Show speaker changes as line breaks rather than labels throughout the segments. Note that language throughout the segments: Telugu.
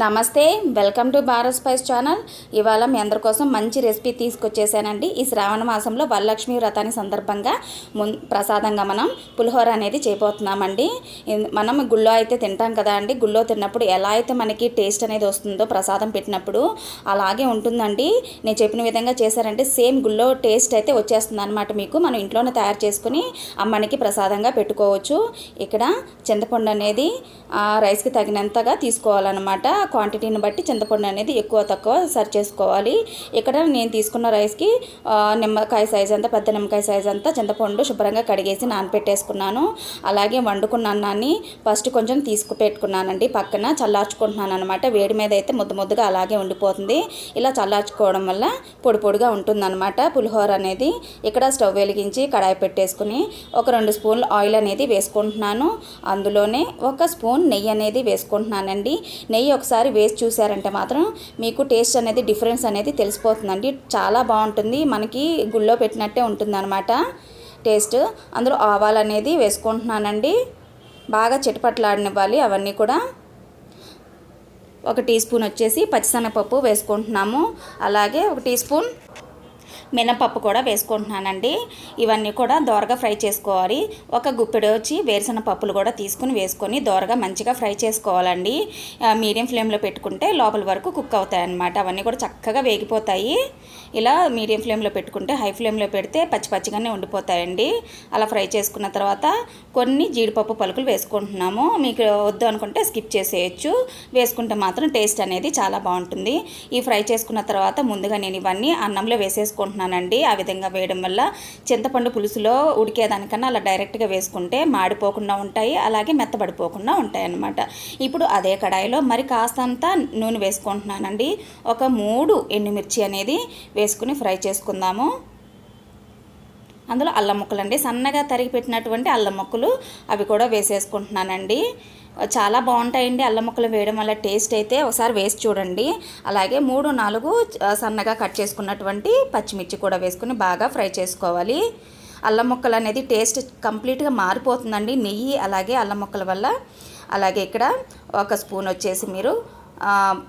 నమస్తే welcome to Bharat spice channel. ఇవాళ మీ అందరి కోసం మంచి రెసిపీ తీసుకొచ్చేసానండి. ఈ శ్రావణ మాసంలో వరలక్ష్మి వ్రతాన్ని సందర్భంగా మున్ ప్రసాదంగా మనం పులిహోర అనేది చేయబోతున్నామండి. మనం గుళ్ళో అయితే తింటాం కదా అండి. గుళ్ళో తిన్నప్పుడు ఎలా అయితే మనకి టేస్ట్ అనేది వస్తుందో ప్రసాదం పెట్టినప్పుడు అలాగే ఉంటుందండి. నేను చెప్పిన విధంగా చేశారంటే సేమ్ గుళ్ళో టేస్ట్ అయితే వచ్చేస్తుంది అనమాట మీకు. మనం ఇంట్లోనే తయారు చేసుకుని అమ్మనికి ప్రసాదంగా పెట్టుకోవచ్చు. ఇక్కడ చింతపండు అనేది ఆ, రైస్కి తగినంతగా తీసుకోవాలన్నమాట. క్వాంటిటీని బట్టి చింతపండు అనేది ఎక్కువ తక్కువ సర్వ్ చేసుకోవాలి. ఇక్కడ నేను తీసుకున్న రైస్కి నిమ్మకాయ సైజ్ అంతా పెద్ద నిమ్మకాయ సైజ్ అంతా చింతపండు శుభ్రంగా కడిగేసి నానపెట్టేసుకున్నాను. అలాగే వండుకున్న అన్నాన్ని ఫస్ట్ కొంచెం తీసుకు పెట్టుకున్నానండి. పక్కన చల్లార్చుకుంటున్నాను అనమాట వేడి మీద అయితే ముద్ద ముద్దగా అలాగే ఉండిపోతుంది. ఇలా చల్లార్చుకోవడం వల్ల పొడి పొడిగా ఉంటుందన్నమాట పులిహోర అనేది. ఇక్కడ స్టవ్ వెలిగించి కడాయి పెట్టేసుకుని ఒక రెండు స్పూన్లు ఆయిల్ అనేది వేసుకుంటున్నాను. అందులోనే ఒక స్పూన్ నెయ్యి అనేది వేసుకుంటున్నానండి. నెయ్యి ఒకసారి ఒకసారి వేసి చూసారంటే మాత్రం మీకు టేస్ట్ అనేది డిఫరెన్స్ అనేది తెలిసిపోతుందండి. చాలా బాగుంటుంది. మనకి గుళ్ళో పెట్టినట్టే ఉంటుందన్నమాట టేస్ట్. అందులో ఆవాలు అనేది వేసుకుంటున్నానండి. బాగా చిటపట్లాడనివ్వాలి అవన్నీ కూడా. ఒక టీ స్పూన్ వచ్చేసి పచ్చిశనగపప్పు వేసుకుంటున్నాము. అలాగే ఒక టీ స్పూన్ మినపప్పు కూడా వేసుకుంటున్నానండి. ఇవన్నీ కూడా దోరగా ఫ్రై చేసుకోవాలి. ఒక గుప్పెడు వచ్చి వేరుశనగ పప్పులు కూడా తీసుకుని వేసుకొని దోరగా మంచిగా ఫ్రై చేసుకోవాలండి. మీడియం ఫ్లేమ్లో పెట్టుకుంటే లోపల వరకు కుక్ అవుతాయి అన్నమాట అవన్నీ కూడా చక్కగా వేగిపోతాయి. ఇలా మీడియం ఫ్లేమ్లో పెట్టుకుంటే హై ఫ్లేమ్లో పెడితే పచ్చి పచ్చిగానే ఉండిపోతాయండి. అలా ఫ్రై చేసుకున్న తర్వాత కొన్ని జీడిపప్పు పలుకులు వేసుకుంటున్నాము. మీకు వద్దు అనుకుంటే స్కిప్ చేసేయచ్చు. వేసుకుంటే మాత్రం టేస్ట్ అనేది చాలా బాగుంటుంది. ఈ ఫ్రై చేసుకున్న తర్వాత ముందుగా నేను ఇవన్నీ అన్నంలో వేసేసుకుంటున్నాను. వేసేసుకుంటున్నానండి ఆ విధంగా వేయడం వల్ల చింతపండు పులుసులో ఉడికేదానికన్నా అలా డైరెక్ట్గా వేసుకుంటే మాడిపోకుండా ఉంటాయి. అలాగే మెత్తబడిపోకుండా ఉంటాయి అన్నమాట ఇప్పుడు అదే కడాయిలో మరి కాస్తంత నూనె వేసుకుంటున్నానండి. ఒక మూడు ఎండుమిర్చి అనేది వేసుకుని ఫ్రై చేసుకుందాము. అందులో అల్లం ముక్కలు అండి సన్నగా తరిగి పెట్టినటువంటి అల్లం ముక్కలు అవి కూడా వేసేసుకుంటున్నానండి. చాలా బాగుంటాయండి అల్లం ముక్కలు వేయడం వల్ల టేస్ట్ అయితే ఒకసారి వేసి చూడండి. అలాగే మూడు నాలుగు సన్నగా కట్ చేసుకున్నటువంటి పచ్చిమిర్చి కూడా వేసుకుని బాగా ఫ్రై చేసుకోవాలి. అల్లం ముక్కలు అనేది టేస్ట్ కంప్లీట్గా మారిపోతుందండి. నెయ్యి అలాగే అల్లం ముక్కల వల్ల. అలాగే ఇక్కడ ఒక స్పూన్ వచ్చేసి మీరు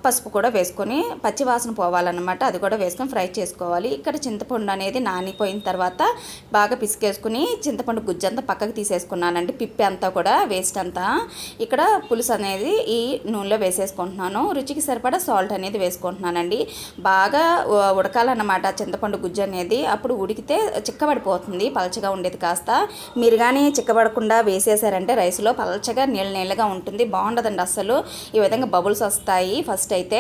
పసుపు కూడా వేసుకొని పచ్చివాసన పోవాలన్నమాట. అది కూడా వేసుకొని ఫ్రై చేసుకోవాలి. ఇక్కడ చింతపండు అనేది నానిపోయిన తర్వాత బాగా పిసికేసుకుని చింతపండు గుజ్జంతా పక్కకు తీసేసుకున్నానండి. పిప్పి అంతా కూడా వేస్ట్ అంతా. ఇక్కడ పులుసు అనేది ఈ నూనెలో వేసేసుకుంటున్నాను. రుచికి సరిపడా సాల్ట్ అనేది వేసుకుంటున్నానండి. బాగా ఉడకాలన్నమాట చింతపండు గుజ్జు అనేది. అప్పుడు ఉడికితే చిక్కబడిపోతుంది పలచగా ఉండేది కాస్త. మీరు కానీ చిక్కబడకుండా వేసేసారంటే రైస్లో పలచగా నీళ్ళ నీళ్ళగా ఉంటుంది. బాగుండదండి అస్సలు. ఈ విధంగా బబుల్స్ వస్తాయి. ఫస్ట్ అయితే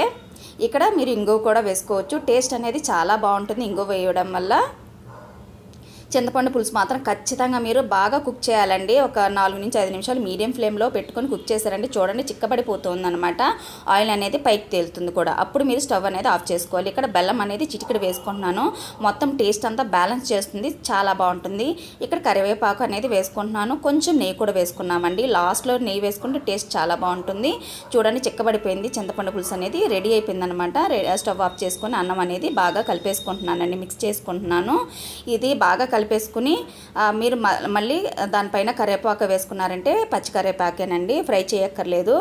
ఇక్కడ మీరు ఇంగువ కూడా వేసుకోవచ్చు. టేస్ట్ అనేది చాలా బాగుంటుంది ఇంగువ వేయడం వల్ల. చింతపండు పులుసు మాత్రం ఖచ్చితంగా మీరు బాగా కుక్ చేయాలండి. ఒక నాలుగు నుంచి ఐదు నిమిషాలు మీడియం ఫ్లేమ్లో పెట్టుకొని కుక్ చేశారండి చూడండి చిక్కబడిపోతుందనమాట ఆయిల్ అనేది పైకి తేలుతుంది కూడా. అప్పుడు మీరు స్టవ్ అనేది ఆఫ్ చేసుకోవాలి. ఇక్కడ బెల్లం అనేది చిటికెడు వేసుకుంటున్నాను. మొత్తం టేస్ట్ అంతా బ్యాలెన్స్ చేస్తుంది. చాలా బాగుంటుంది. ఇక్కడ కరివేపాకు అనేది వేసుకుంటున్నాను. కొంచెం నెయ్యి కూడా వేసుకున్నామండి. లాస్ట్లో నెయ్యి వేసుకుంటే టేస్ట్ చాలా బాగుంటుంది. చూడండి చిక్కబడిపోయింది. చింతపండు పులుసు అనేది రెడీ అయిపోయింది అనమాట స్టవ్ ఆఫ్ చేసుకొని అన్నం అనేది బాగా కలిపేసుకుంటున్నానండి. మిక్స్ చేసుకుంటున్నాను. ఇది బాగా కలిపేసుకుని మీరు మ- మళ్ళీ దానిపైన కరివేపాకు వేసుకున్నారంటే పచ్చి కరివేపాకేనండి ఫ్రై చేయక్కర్లేదు.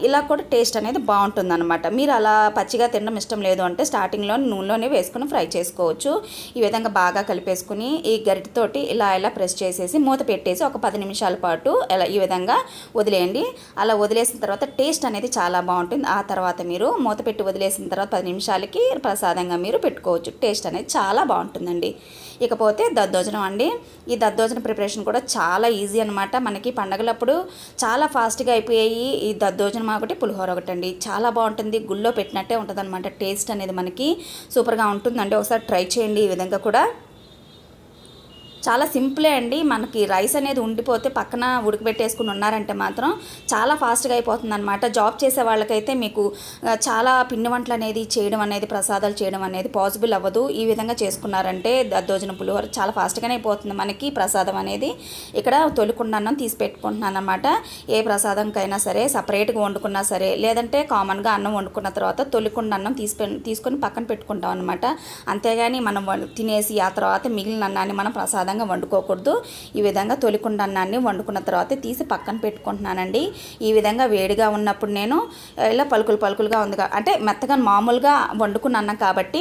ఇలా కూడా టేస్ట్ అనేది బాగుంటుంది అనమాట మీరు అలా పచ్చిగా తినడం ఇష్టం లేదు అంటే స్టార్టింగ్లో నూనెలోనే వేసుకుని ఫ్రై చేసుకోవచ్చు. ఈ విధంగా బాగా కలిపేసుకుని ఈ గరిటతోటి ఇలా ఇలా ప్రెస్ చేసేసి మూత పెట్టేసి ఒక పది నిమిషాల పాటు ఇలా ఈ విధంగా వదిలేయండి. అలా వదిలేసిన తర్వాత టేస్ట్ అనేది చాలా బాగుంటుంది. ఆ తర్వాత మీరు మూత పెట్టి వదిలేసిన తర్వాత పది నిమిషాలకి ప్రసాదంగా మీరు పెట్టుకోవచ్చు. టేస్ట్ అనేది చాలా బాగుంటుందండి. ఇకపోతే దద్దు దద్దోజనం అండి. ఈ దద్దోజనం ప్రిపరేషన్ కూడా చాలా ఈజీ అనమాట మనకి పండగలప్పుడు చాలా ఫాస్ట్గా అయిపోయాయి ఈ దద్దోజనం ఒకటి పులిహోర ఒకటి అండి చాలా బాగుంటుంది. గుళ్ళో పెట్టినట్టే ఉంటుంది టేస్ట్ అనేది మనకి సూపర్గా ఉంటుందండి. ఒకసారి ట్రై చేయండి ఈ విధంగా కూడా. చాలా సింపులే అండి. మనకి రైస్ అనేది ఉండిపోతే పక్కన ఉడకబెట్టేసుకుని ఉన్నారంటే మాత్రం చాలా ఫాస్ట్గా అయిపోతుంది అనమాట జాబ్ చేసే వాళ్ళకైతే మీకు చాలా పిండి వంటలు అనేది చేయడం అనేది ప్రసాదాలు చేయడం అనేది పాసిబుల్ అవ్వదు. ఈ విధంగా చేసుకున్నారంటే దద్దోజన పులిహోర చాలా ఫాస్ట్గానే అయిపోతుంది మనకి ప్రసాదం అనేది. ఇక్కడ తొలికుండా అన్నం తీసి పెట్టుకుంటున్నాను అనమాట ఏ ప్రసాదంకైనా సరే సపరేట్గా వండుకున్నా సరే లేదంటే కామన్గా అన్నం వండుకున్న తర్వాత తొలికుండా అన్నం తీసి తీసుకొని పక్కన పెట్టుకుంటాం అనమాట అంతేగాని మనం తినేసి ఆ తర్వాత మిగిలిన అన్నాన్ని మనం ప్రసాదం ప్రసాదంగా వండుకోకూడదు. ఈ విధంగా తొలికుండ అన్నాన్ని వండుకున్న తర్వాత తీసి పక్కన పెట్టుకుంటున్నానండి. ఈ విధంగా వేడిగా ఉన్నప్పుడు నేను ఇలా పలుకులు పలుకులుగా ఉంది అంటే మెత్తగా మామూలుగా వండుకున్న అన్నం కాబట్టి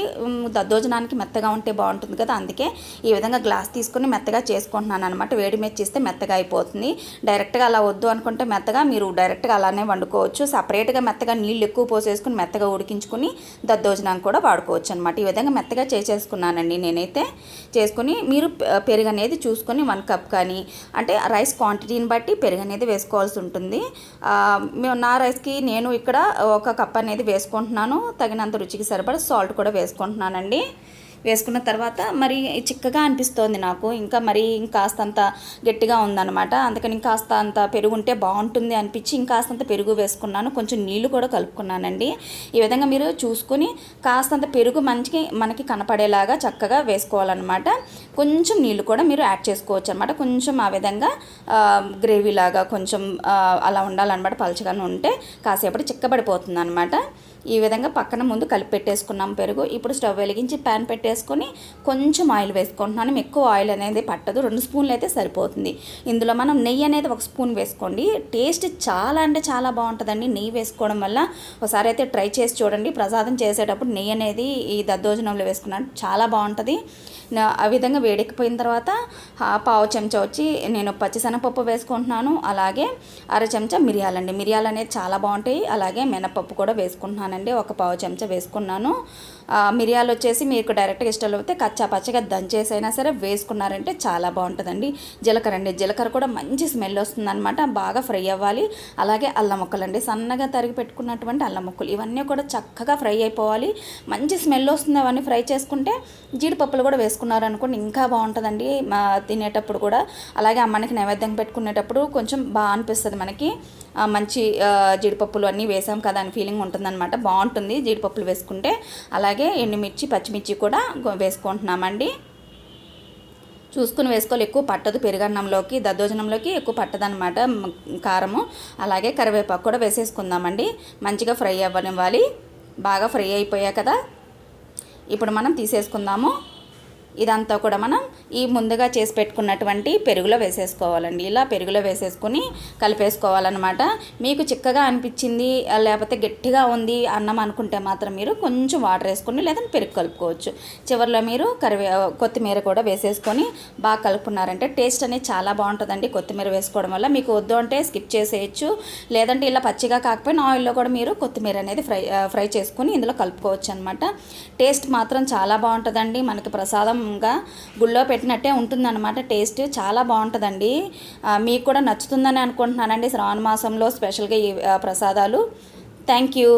దద్దోజనానికి మెత్తగా ఉంటే బాగుంటుంది కదా. అందుకే ఈ విధంగా గ్లాస్ తీసుకుని మెత్తగా చేసుకుంటున్నాను అనమాట వేడి మీద చేస్తే మెత్తగా అయిపోతుంది. డైరెక్ట్గా అలా వద్దు అనుకుంటే మెత్తగా మీరు డైరెక్ట్గా అలానే వండుకోవచ్చు. సపరేట్గా మెత్తగా నీళ్ళు ఎక్కువ పోసేసుకుని మెత్తగా ఉడికించుకుని దద్దోజనం కూడా వాడుకోవచ్చు అనమాట ఈ విధంగా మెత్తగా చేసేసుకున్నానండి నేనైతే. చేసుకుని మీరు పెరుగు పెరుగు అనేది చూసుకొని వన్ కప్ కానీ అంటే రైస్ క్వాంటిటీని బట్టి పెరుగు అనేది వేసుకోవాల్సి ఉంటుంది. మేము నా రైస్కి నేను ఇక్కడ ఒక కప్ అనేది వేసుకుంటున్నాను. తగినంత రుచికి సరిపడా సాల్ట్ కూడా వేసుకుంటున్నానండి. వేసుకున్న తర్వాత మరి చిక్కగా అనిపిస్తోంది నాకు. ఇంకా మరి ఇంకాస్తంత గట్టిగా ఉందన్నమాట. అందుకని ఇంకాస్త అంత పెరుగు ఉంటే బాగుంటుంది అనిపించి ఇంకాస్తంత పెరుగు వేసుకున్నాను. కొంచెం నీళ్ళు కూడా కలుపుకున్నానండి. ఈ విధంగా మీరు చూసుకొని కాస్తంత పెరుగు మంచికి మనకి కనపడేలాగా చక్కగా వేసుకోవాలన్నమాట. కొంచెం నీళ్ళు కూడా మీరు యాడ్ చేసుకోవచ్చు అనమాట కొంచెం ఆ విధంగా గ్రేవీ లాగా కొంచెం అలా ఉండాలన్నమాట పలచగానే ఉంటే కాసేపటి చిక్కబడిపోతుంది అనమాట ఈ విధంగా పక్కన ముందు కలిపి పెట్టేసుకున్నాం పెరుగు. ఇప్పుడు స్టవ్ వెలిగించి ప్యాన్ పెట్టేసుకొని కొంచెం ఆయిల్ వేసుకుంటున్నాను. ఎక్కువ ఆయిల్ అనేది పట్టదు. రెండు స్పూన్లు అయితే సరిపోతుంది. ఇందులో మనం నెయ్యి అనేది ఒక స్పూన్ వేసుకోండి. టేస్ట్ చాలా అంటే చాలా బాగుంటుందండి నెయ్యి వేసుకోవడం వల్ల. ఒకసారి అయితే ట్రై చేసి చూడండి. ప్రసాదం చేసేటప్పుడు నెయ్యి అనేది ఈ దద్దోజనంలో వేసుకున్నాను. చాలా బాగుంటుంది. ఆ విధంగా వేడెక్కిపోయిన తర్వాత పావు చెంచా వచ్చి నేను పచ్చిశనగపప్పు వేసుకుంటున్నాను అలాగే అర చెంచా మిరియాలండి మిరియాలు అనేది చాలా బాగుంటాయి. అలాగే మినపప్పు కూడా వేసుకుంటున్నానండి. ఒక పావు చెంచా వేసుకున్నాను. మిరియాలు వచ్చేసి మీకు డైరెక్ట్గా ఇష్టం అయితే కచ్చా పచ్చగా దంచేసైనా సరే వేసుకున్నారంటే చాలా బాగుంటుందండి. జీలకర్ర అండి. జీలకర్ర కూడా మంచి స్మెల్ వస్తుందన్నమాట. బాగా ఫ్రై అవ్వాలి. అలాగే అల్లం ముక్కలు అండి. సన్నగా తరిగి పెట్టుకున్నటువంటి అల్లం ముక్కలు. ఇవన్నీ కూడా చక్కగా ఫ్రై అయిపోవాలి. మంచి స్మెల్ వస్తుంది అవన్నీ ఫ్రై చేసుకుంటే జీడిపప్పులు కూడా వేసుకున్నారనుకోండి ఇంకా బాగుంటుందండి మా తినేటప్పుడు కూడా. అలాగే అమ్మనికి నైవేద్యం పెట్టుకునేటప్పుడు కొంచెం బాగా అనిపిస్తుంది మనకి. మంచి జీడిపప్పులు అన్నీ వేసాం కదా అని ఫీలింగ్ ఉంటుందన్నమాట. బాగుంటుంది జీడిపప్పులు వేసుకుంటే. అలాగే ఎండుమిర్చి పచ్చిమిర్చి కూడా వేసుకుంటున్నామండి. చూసుకుని వేసుకోవాలి. ఎక్కువ పట్టదు పెరుగన్నంలోకి దద్దోజనంలోకి ఎక్కువ పట్టదనమాట కారము. అలాగే కరివేపాకు కూడా వేసేసుకుందామండి. మంచిగా ఫ్రై అవ్వనివ్వాలి. బాగా ఫ్రై అయిపోయా కదా. ఇప్పుడు మనం తీసేసుకుందాము. ఇదంతా కూడా మనం ఈ ముందుగా చేసి పెట్టుకున్నటువంటి పెరుగులో వేసేసుకోవాలండి. ఇలా పెరుగులో వేసేసుకుని కలిపేసుకోవాలన్నమాట. మీకు చిక్కగా అనిపించింది లేకపోతే గట్టిగా ఉంది అన్నం అనుకుంటే మాత్రం మీరు కొంచెం వాటర్ వేసుకొని లేదంటే పెరుగు కలుపుకోవచ్చు. చివరిలో మీరు కరివే కొత్తిమీర కూడా వేసేసుకొని బాగా కలుపుకున్నారంటే టేస్ట్ అనేది చాలా బాగుంటుందండి. కొత్తిమీర వేసుకోవడం వల్ల మీకు వద్దు అంటే స్కిప్ చేసేయచ్చు. లేదంటే ఇలా పచ్చిగా కాకపోయినా ఆయిల్లో కూడా మీరు కొత్తిమీర అనేది ఫ్రై ఫ్రై చేసుకొని ఇందులో కలుపుకోవచ్చు అనమాట టేస్ట్ మాత్రం చాలా బాగుంటుందండి. మనకి ప్రసాదం ప్రసాదంగా గుళ్ళో పెట్టినట్టే ఉంటుందన్నమాట. టేస్ట్ చాలా బాగుంటుందండి. మీకు కూడా నచ్చుతుందని అనుకుంటున్నానండి శ్రావణ మాసంలో స్పెషల్గా ఈ ప్రసాదాలు. Thank you.